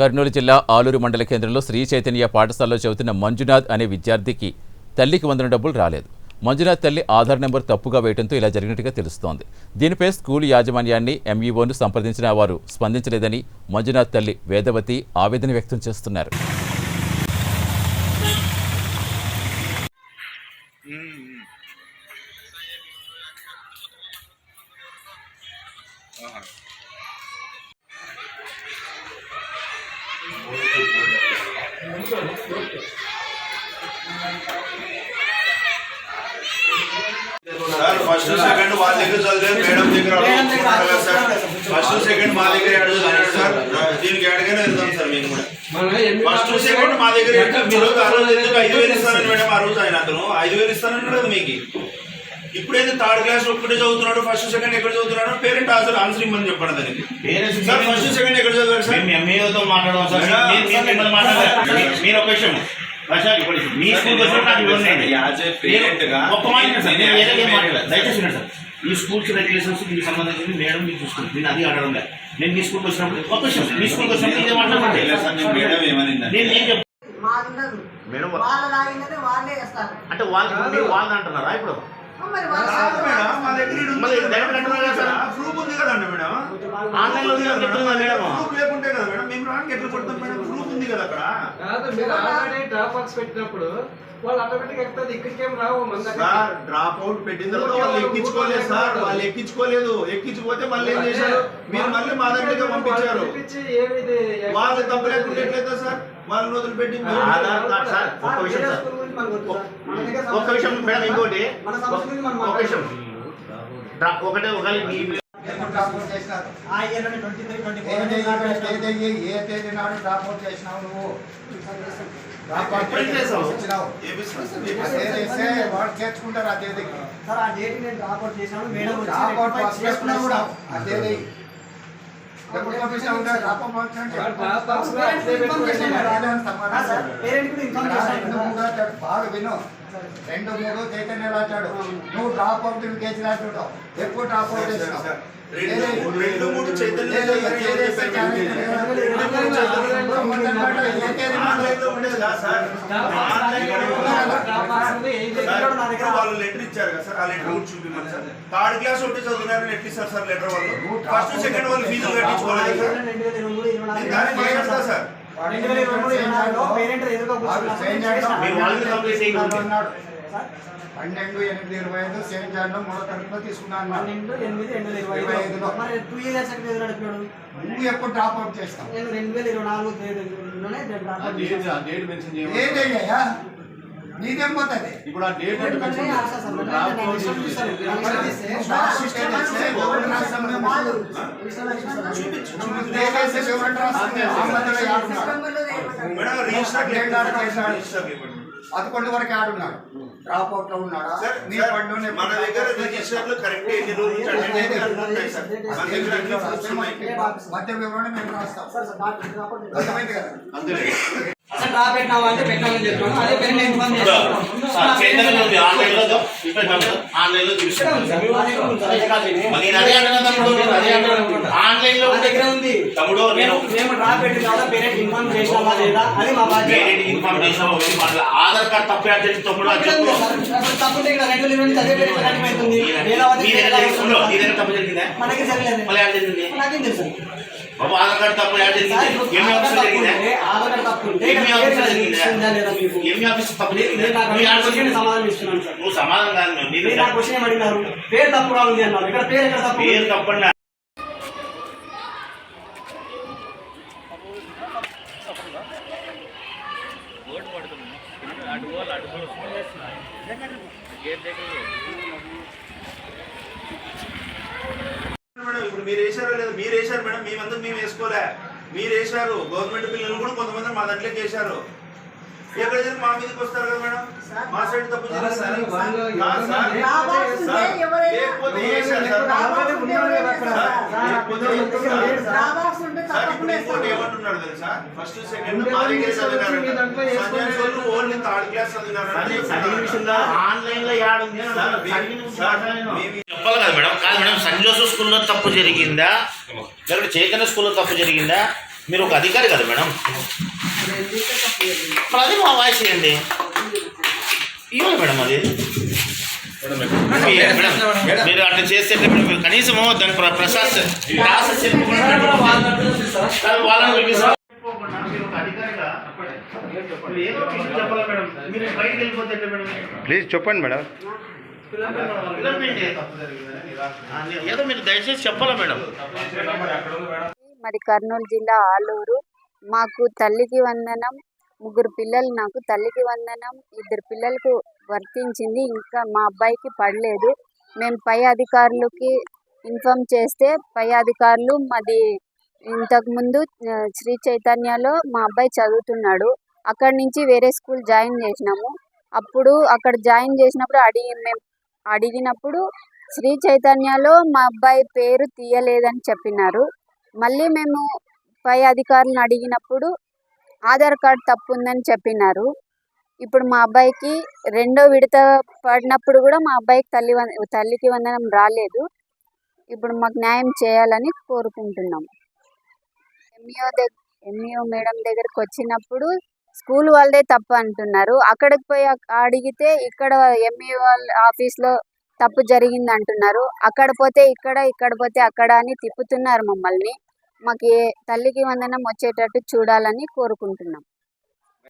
కర్నూలు జిల్లా ఆలూరు మండల కేంద్రంలో శ్రీ చైతన్య పాఠశాలలో చదువుతున్న మంజునాథ్ అనే విద్యార్థికి తల్లికి వందన డబ్బులు రాలేదు. మంజునాథ్ తల్లి ఆధార్ నెంబర్ తప్పుగా వేయడంతో ఇలా జరిగినట్టుగా తెలుస్తోంది. దీనిపై స్కూల్ యాజమాన్యాన్ని ఎంఈఓను సంప్రదించిన వారు స్పందించలేదని మంజునాథ్ తల్లి వేదవతి ఆవేదన వ్యక్తం చేస్తున్నారు. సార్ ఫస్ట్ సెకండ్ వాళ్ళ దగ్గర చదివే మేడం దగ్గర ఫస్ట్ సెకండ్ మా దగ్గర అడుగుతున్నారు సార్. దీనికి అడగానే వెళ్తాం సార్ మేము కూడా. ఫస్ట్ సెకండ్ మా దగ్గర మీరు ఆ రోజు ఎందుకు ఐదు వేలు ఇస్తానని మేడం ఆ రోజు ఆయన అతను? ఐదు వేలు ఇస్తానన్నాడు కదా మీకు. ఇప్పుడైతే థర్డ్ క్లాస్ ఒక్కటే చదువుతున్నాడు ఫస్ట్ సెకండ్ ఎక్కడ చదువుతున్నాడు? పేరెంట్ ఆన్సర్ ఆన్సర్ ఇమ్మని చెప్పండి దానికి. పేరెంట్స్ సార్ ఫస్ట్ సెకండ్ ఎక్కడ చదివారు సార్? మేము ఎంఏతో మాట్లాడదాం సార్. మీరు- మీరు మిమ్మల్ని మాట్లాడారు మీ- మీరు ఒక విషయం. మీ స్కూల్ ఒక్క మాట దయచేసి సార్. ఈ స్కూల్స్ రెగ్యులేషన్స్ దీనికి సంబంధించి మేడం మీకు చూసుకుంటుంది నేను అది అడగడం లేదు. నేను మీ స్కూల్కి వచ్చినప్పుడు ఒక విషయం మీ స్కూల్కి వచ్చినప్పుడు ఇదే మేడం అంటే వాళ్ళు మీరు వాళ్ళు అంటున్నారా ఇప్పుడు? మా దగ్గర ఉంది మళ్ళీ కదా దగ్గర కట్టున్నారు కదా సార్? ప్రూఫ్ ఉంది కదండి మేడం? ఆన్లైన్లో ఉంది కదా చెప్తున్నా మేడం ప్రూఫ్ లేకుంటే కదా మేడం మేము రానికి ఎట్లా కొడతాం మేడం? ప్రూఫ్ ఉంది కదా అక్కడ. కాదు మీరు ఆల్రెడీ డ్రాప్ బాక్స్ పెట్టినప్పుడు వాళ్ళు ఆటోమేటిక్ ఎక్కుతుంది ఇక్కడికేం రావు మన. సార్ డ్రాప్ అవుట్ పెట్టిన తర్వాత వాళ్ళు ఎక్కించుకోలేదు సార్. వాళ్ళు ఎక్కించుకోలేదు. ఎక్కించుకోతే మళ్ళీ ఏం చేశారు? మీరు మళ్ళీ మా దగ్గరికి పంపించారు. వాళ్ళు తప్పు లేకుండా ఎట్లయితే సార్? వాళ్ళని వదిలిపెట్టి మీరు ఆధార్ కార్డ్ సార్ ఒక విషయం సార్. ఒక్క విషయం మేడం ఇంకోటి. మన సంస్కృతి మనం ఒక విషయం ఒకటే ఒకవేళ మీ ఆ ఇయర్లోనే 23, 24 ఏ తేదీ- నాడు డ్రాప్ అవుట్ చేసినావు నువ్వు? సార్, ఆ ఏపిస్తారు. తేదీ ఇస్తే వాడు చేర్చుకుంటారు ఆ తేదీకి. సార్ ఆ డేట్ నేను డ్రాప్ అవుట్ చేశాను. మేడం డ్రాప్ అవుట్ చేసుకున్నా కూడా. ఆ తేదీ. బాగా విను రెండు మూడు చైతన్య రాశాడు నువ్వు డ్రాప్ అవుట్ కేసు రాసుకుంటావు ఎప్పుడు డ్రాప్ అవుట్ చేసినావు రెండు మూడు చైతన్య వాళ్ళు లెటర్ ఇచ్చారు కదా సార్ ఆ లెటర్ కూడా చూపిమని సార్ థర్డ్ క్లాస్ ఒకటి చదువుతున్నారని ఎట్లా ఇస్తారు సార్ లెటర్ వాళ్ళు ఫస్ట్ సెకండ్ వాళ్ళు ఫీజులు కట్టించుకోలేదు సార్ సార్ పన్నెండు ఎనిమిది ఇరవై ఐదు సెయింట్ జాన్లో మూడో తరగతిలో తీసుకున్నా అన్నాడు పన్నెండు ఎనిమిది రెండు వేల ఇరవై ఐదు ఐదులో. మరి టూ ఇయర్స్ ఎక్కడ ఎదురు నడిపాడు నువ్వు ఎప్పుడు డ్రాప్ అవుట్ చేస్తావు నేను రెండు వేల ఇరవై నాలుగు ఏదయ్యా నీదేం పోతుంది ఇప్పుడు ఆ డేట్ పదకొండు వరకు ఆడున్నాడు డ్రాప్ అవుట్లో ఉన్నాడా? మన దగ్గర రిజిస్టర్లు కరెక్ట్ ఎన్ని రోజులు మధ్య వివరణ మేము రాస్తాం. అర్థమైంది కదా? అసలు డ్రాప్ పెట్టినావా అంటే పెట్టామని చెప్పాను. అదే పెన్ ఇన్ఫార్మ్ చేస్తాను ఆన్లైన్లో తమ్ముడు నేను మేము డ్రాప్ పెట్టిన తర్వాత పేరెంట్ ఇన్ఫార్మ్ చేసినామా లేదా అది మా బాధ్యత ఇన్ఫార్మ్ ఆధార్ కార్డ్ తప్పు యాడ్ చేసి తమ్ముడు తప్పుంటే ఇక్కడ రెండు వేల ఇరవై నుంచి అదే పేరెంట్ కరెక్ట్ అవుతుంది వేలావతి నీ దగ్గర జరిగిందో నీ దగ్గర తప్పు జరిగిందా మన దగ్గర జరగలేదు మళ్ళీ యాడ్ జరిగింది నాకేం తెలుసు. బాబు ఆధార్ కార్డ్ తప్పు ఆధార్ ఆఫీస్ తప్పు జరిగిందా తప్పు ఇక్కడ ఆఫీస్ జరిగిందా ఎంఈ ఆఫీస్ తప్పు నువ్వు సమాధానం కాదు దగ్గర పేరు తప్పుగా ఉంది అన్నారు. ఇక్కడ పేరు ఎక్కడ తప్పు పేరు తప్పండి మేడం ఇప్పుడు మీరు వేసారో లేదా మీరు వేసారు మేడం మేమంతా మేము వేసుకోలే. మీరు వేసారు గవర్నమెంట్ పిల్లలు కూడా కొంతమంది మా దాంట్లోకి వేసారు ఎక్కడ జరిగి మా మీదకి వస్తారు కదా మేడం. మా సైడ్ తప్పు ఇంకోటి. ఏమంటున్నాడు తెలుసా? ఫస్ట్ సెకండ్ దాంట్లో ఓన్లీ థర్డ్ క్లాస్. ఆన్లైన్లో చెప్పాలి కదా మేడం. స్కూల్లో తప్పు జరిగిందా? లేకపోతే చైతన్య స్కూల్లో తప్పు జరిగిందా? మీరు ఒక అధికారి కదా మేడం. మరి అది మా వాయిస్ ఇవ్వండి ఇవ్వాలి మేడం అది. మీరు అట్లా చేస్తే? మీరు కనీసము దాని ప్ర- ప్రశాస ప్రాసెస్ చెప్పకుండా కాదు, వాళ్ళని పిలిపిస్తాం. మీరు ఒక అధికారిగా మీరు ఏదో ఒక విషయం చెప్పాలి మేడం? మీరు బయటికి వెళ్ళిపోతే ఎట్లా మేడం? ప్లీజ్ చెప్పండి మేడం. ఏదో మీరు దయచేసి చెప్పాలా మేడం మరి కర్నూలు జిల్లా ఆలూరు. మాకు తల్లికి వందనం ముగ్గురు పిల్లలు నాకు తల్లికి వందనం. ఇద్దరు పిల్లలకు వర్తించింది ఇంకా మా అబ్బాయికి పడలేదు. మేము పై అధికారులకి ఇన్ఫామ్ చేస్తే పై అధికారులు మాది ఇంతకుముందు శ్రీ చైతన్యలో మా అబ్బాయి చదువుతున్నాడు. అక్కడి నుంచి వేరే స్కూల్ జాయిన్ చేసినాము. అప్పుడు అక్కడ జాయిన్ చేసినప్పుడు అడిగి మేము అడిగినప్పుడు శ్రీ చైతన్యలో మా అబ్బాయి పేరు తీయలేదని చెప్పినారు. మళ్ళీ మేము పై అధికారులను అడిగినప్పుడు ఆధార్ కార్డ్ తప్పు ఉందని చెప్పినారు. ఇప్పుడు మా అబ్బాయికి రెండో విడత పడినప్పుడు కూడా మా అబ్బాయికి తల్లి తల్లికి వందనం రాలేదు. ఇప్పుడు మాకు న్యాయం చేయాలని కోరుకుంటున్నాం. ఎంఈఓ దగ్గర ఎంఈఓ మేడం దగ్గరకు వచ్చినప్పుడు స్కూల్ వాళ్ళదే తప్పు అంటున్నారు. అక్కడికి పోయి అడిగితే ఇక్కడ ఎంఈ వాళ్ళ ఆఫీస్లో తప్పు జరిగింది అంటున్నారు. అక్కడ పోతే ఇక్కడ ఇక్కడ పోతే అక్కడ అని తిప్పుతున్నారు మమ్మల్ని. మాకు ఏ తల్లికి వందనం వచ్చేటట్టు చూడాలని కోరుకుంటున్నాం.